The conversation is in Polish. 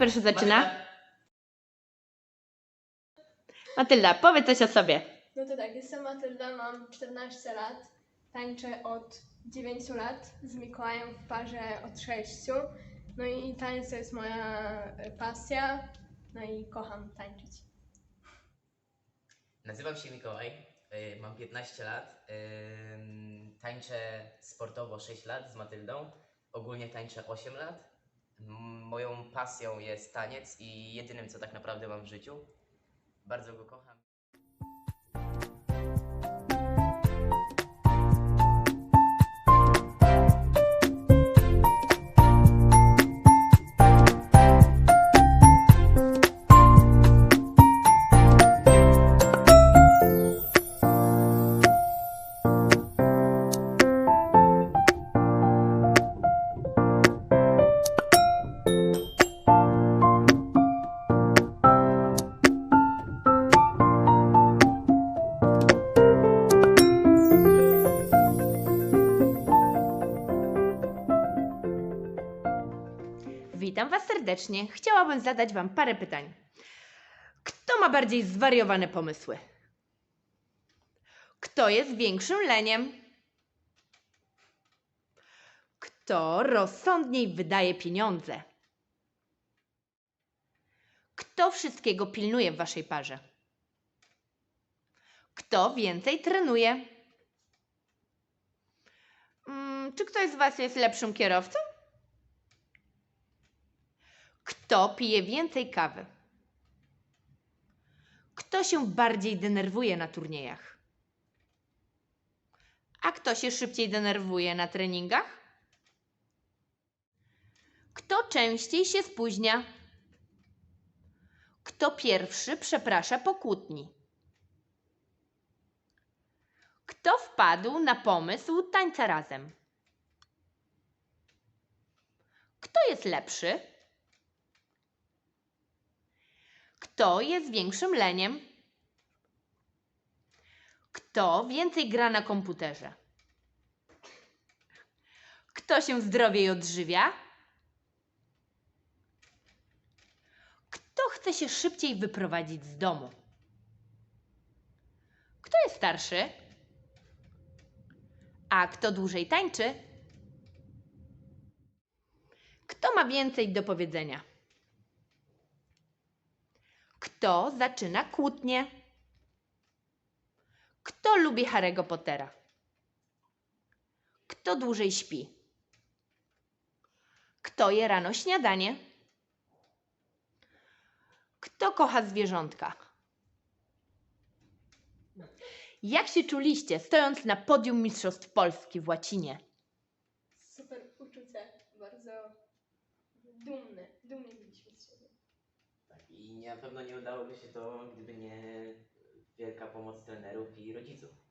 pierwszy zaczyna? Matylda, powiedz coś o sobie. No to tak, jestem Matylda, mam 14 lat. Tańczę od 9 lat z Mikołajem w parze od 6. No i tańce jest moja e, pasja. No i kocham tańczyć. Nazywam się Mikołaj, y, mam 15 lat, ym, tańczę sportowo 6 lat z Matyldą, ogólnie tańczę 8 lat. Moją pasją jest taniec i jedynym co tak naprawdę mam w życiu. Bardzo go kocham. Was serdecznie. Chciałabym zadać Wam parę pytań. Kto ma bardziej zwariowane pomysły? Kto jest większym leniem? Kto rozsądniej wydaje pieniądze? Kto wszystkiego pilnuje w Waszej parze? Kto więcej trenuje? Mm, czy ktoś z Was jest lepszym kierowcą? Kto pije więcej kawy? Kto się bardziej denerwuje na turniejach? A kto się szybciej denerwuje na treningach? Kto częściej się spóźnia? Kto pierwszy przeprasza po kłótni? Kto wpadł na pomysł tańca razem? Kto jest lepszy? Kto jest większym leniem? Kto więcej gra na komputerze? Kto się zdrowiej odżywia? Kto chce się szybciej wyprowadzić z domu? Kto jest starszy? A kto dłużej tańczy? Kto ma więcej do powiedzenia? Kto zaczyna kłótnię? Kto lubi Harry'ego Pottera? Kto dłużej śpi? Kto je rano śniadanie? Kto kocha zwierzątka? Jak się czuliście, stojąc na podium Mistrzostw Polski w łacinie? Super uczucie, bardzo dumny, dumni byliśmy z siebie. Tak, I na pewno nie udałoby się to, gdyby nie wielka pomoc trenerów i rodziców.